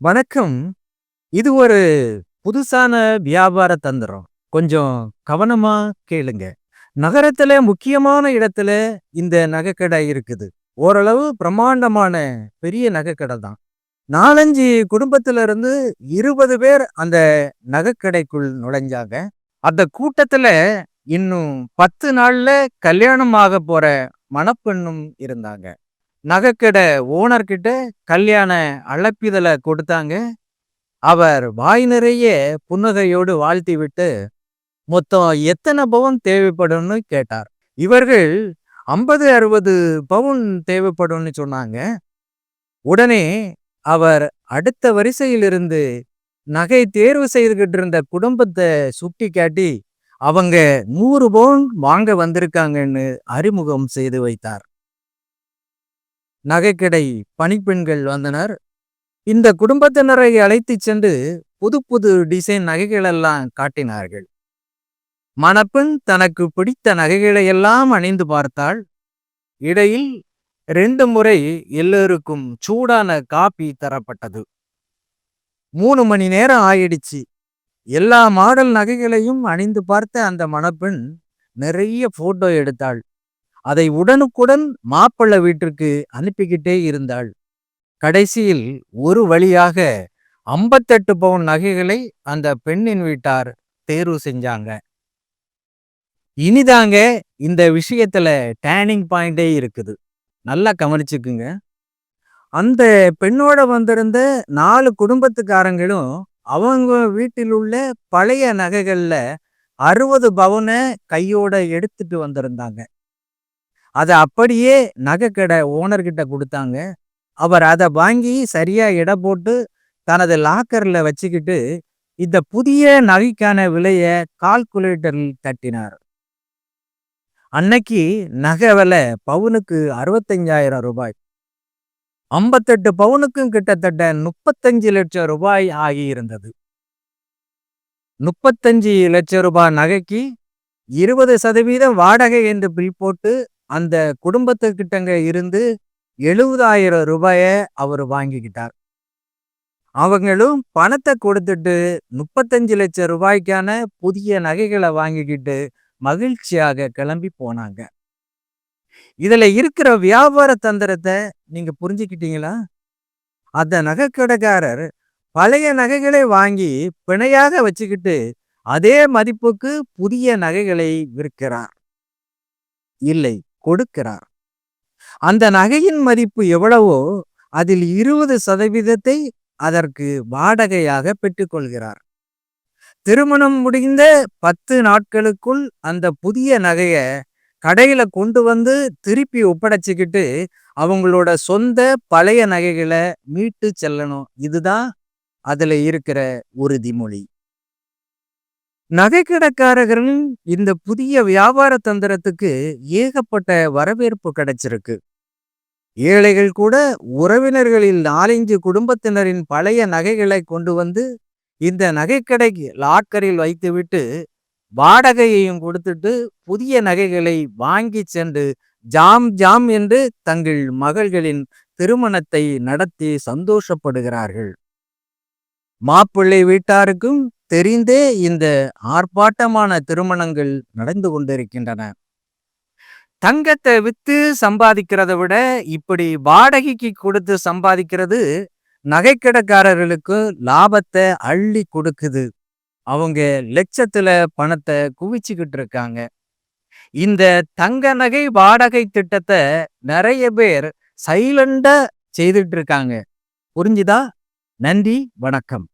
வணக்கம். இது ஒரு புதுசான வியாபார தந்திரம். கொஞ்சம் கவனமா கேளுங்க. நகரத்துல முக்கியமான இடத்துல இந்த நகைக்கடை இருக்குது. ஓரளவு பிரம்மாண்டமான பெரிய நகைக்கடை தான். 4, 5 குடும்பத்துல இருந்து 20 பேர் அந்த நகைக்கடைக்குள் நுழைஞ்சாங்க. அந்த கூட்டத்துல இன்னும் 10 நாள்ல கல்யாணம் ஆகப் போற மணப்பெண்ணும் இருந்தாங்க. நகைக்கடை ஓனர்கிட்ட கல்யாண அழைப்பிதழ கொடுத்தாங்க. அவர் வாய் நிறைய புன்னகையோடு வாழ்த்திவிட்டு, மொத்தம் எத்தனை பவுன் தேவைப்படும்னு கேட்டார். இவர்கள் 50, 60 பவுன் தேவைப்படும்னு சொன்னாங்க. உடனே அவர் அடுத்த வரிசையிலிருந்து நகை தேர்வு செய்துகிட்டு இருந்த சுட்டி காட்டி அவங்க நூறு பவுன் வாங்க வந்திருக்காங்கன்னு அறிமுகம் செய்து வைத்தார். நகைக்கடை பணிப்பெண்கள் வந்தனர். இந்த குடும்பத்தினரை அழைத்துச் சென்று புது புது டிசைன் நகைகளெல்லாம் காட்டினார்கள். மணப்பெண் தனக்கு பிடித்த நகைகளையெல்லாம் அணிந்து பார்த்தாள். இடையில் ரெண்டு முறை எல்லோருக்கும் சூடான காபி தரப்பட்டது. மூணு மணி நேரம் ஆயிடுச்சு. எல்லா மாடல் நகைகளையும் அணிந்து பார்த்த அந்த மணப்பெண் நிறைய போட்டோ எடுத்தாள். அதை உடனுக்குடன் மாப்பிள்ளை வீட்டிற்கு அனுப்பிக்கிட்டே இருந்தாள். கடைசியில் ஒரு வழியாக 58 பவுன் நகைகளை அந்த பெண்ணின் வீட்டார் தேர்வு செஞ்சாங்க. இனிதாங்க இந்த விஷயத்துல டேர்னிங் பாயிண்டே இருக்குது. நல்லா கவனிச்சுக்குங்க. அந்த பெண்ணோட வந்திருந்த நாலு குடும்பத்துக்காரங்களும் அவங்க வீட்டில் உள்ள பழைய நகைகள்ல அறுபது பவுனை கையோட எடுத்துட்டு வந்திருந்தாங்க. அதை அப்படியே நகைக்கடை ஓனர்கிட்ட கொடுத்தாங்க அவர் அதை வாங்கி சரியாக எடை போட்டு தனது லாக்கரில் வச்சுக்கிட்டு, இந்த புதிய நகைக்கான விலையை கால்குலேட்டரில் தட்டினார். அன்னைக்கு நகை விலை பவுனுக்கு 65,000 ரூபாய். 58 பவுனுக்கும் கிட்டத்தட்ட 35 லட்சம் ரூபாய் ஆகியிருந்தது. 35 லட்சம் ரூபாய் நகைக்கு 20% வாடகை என்று பில் போட்டு அந்த குடும்பத்துக்கிட்டங்க இருந்து 70,000 ரூபாய அவர் வாங்கிக்கிட்டார். அவங்களும் பணத்தை கொடுத்துட்டு 35 லட்சம் ரூபாய்க்கான புதிய நகைகளை வாங்கிக்கிட்டு மகிழ்ச்சியாக கிளம்பி போனாங்க. இதுல இருக்கிற வியாபார தந்திரத்தை நீங்க புரிஞ்சுக்கிட்டீங்களா? அந்த நகைக்கடைக்காரர் பழைய நகைகளை வாங்கி பிணையாக வச்சுக்கிட்டு அதே மதிப்புக்கு புதிய நகைகளை விற்கிறார். இல்லை கொடுக்கிறார். அந்த நகையின் மதிப்பு எவ்வளவோ அதில் 20% அதற்கு வாடகையாக பெற்றுக்கொள்கிறார். திருமணம் முடிந்த 10 நாட்களுக்குள் அந்த புதிய நகையை கடையில கொண்டு வந்து திருப்பி ஒப்படைச்சிக்கிட்டு அவங்களோட சொந்த பழைய நகைகளை மீட்டு செல்லணும். இதுதான் அதுல இருக்கிற உறுதிமொழி. நகைக்கடைக்காரர்களின் இந்த புதிய வியாபார தந்திரத்துக்கு ஏகப்பட்ட வரவேற்பு கிடைச்சிருக்கு. ஏழைகள் கூட உறவினர்களில் 4, 5 குடும்பத்தினரின் பழைய நகைகளை கொண்டு வந்து இந்த நகைக்கடை லாக்கரில் வைத்துவிட்டு வாடகையையும் கொடுத்துட்டு புதிய நகைகளை வாங்கிச் சென்று ஜாம் ஜாம் என்று தங்கள் மகள்களின் திருமணத்தை நடத்தி சந்தோஷப்படுகிறார்கள். மாப்பிள்ளை வீட்டாருக்கும் தெரிந்தே இந்த ஆர்ப்பாட்டமான திருமணங்கள் நடந்து கொண்டிருக்கின்றன. தங்கத்தை வித்து சம்பாதிக்கிறத விட இப்படி வாடகைக்கு கொடுத்து சம்பாதிக்கிறது நகைக்கடைக்காரர்களுக்கு லாபத்தை அள்ளி கொடுக்குது. அவங்க லட்சத்துல பணத்தை குவிச்சுக்கிட்டு இருக்காங்க. இந்த தங்க நகை வாடகை திட்டத்தை நிறைய பேர் சைலண்டா செய்துட்டு இருக்காங்க. புரிஞ்சுதா? நன்றி, வணக்கம்.